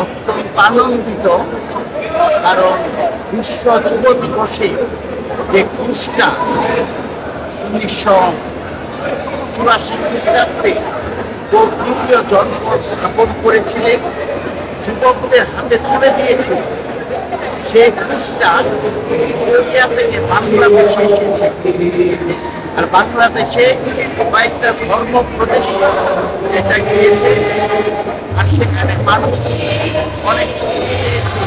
অত্যন্ত আনন্দিত, কারণ বিশ্ব যুব দিবসে যে ক্রুশটা উনিশশো চুরাশি খ্রিস্টাব্দে তৃতীয় জন্ম স্থাপন করেছিলেন, যুবকদের হাতে তুলে দিয়েছে। সেই ক্রুশটা কোরিয়া থেকে বাংলাদেশে এসেছে। আর বাংলাদেশে কয়েকটা ধর্ম প্রদেশ যেটা গিয়েছে। সেখানে মানুষ অনেক পেয়েছে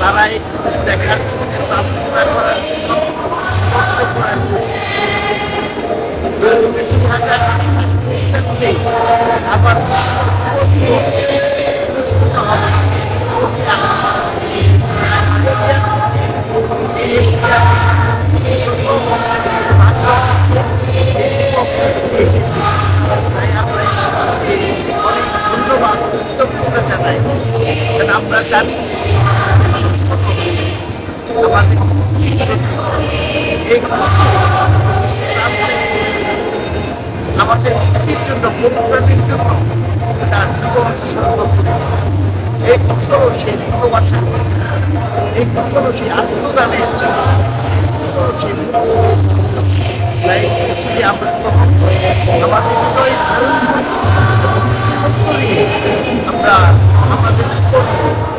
তারা এই দেখার জন্য প্রার্থনা করার জন্য, স্পর্শ করার জন্য। আবার বিশ্ব আমরা জানি আমাদের এই আমাদের মুক্তির জন্য পরিশ্রমের জন্য তার জীবন উৎসর্গ করেছে। এই কুশল সেই ভালোবাসার এই কুশল সেই আত্মদানের জন্য। কুশল সেই জন্য। তাই খুশিকে আমরা গ্রহণ করি। আমাদের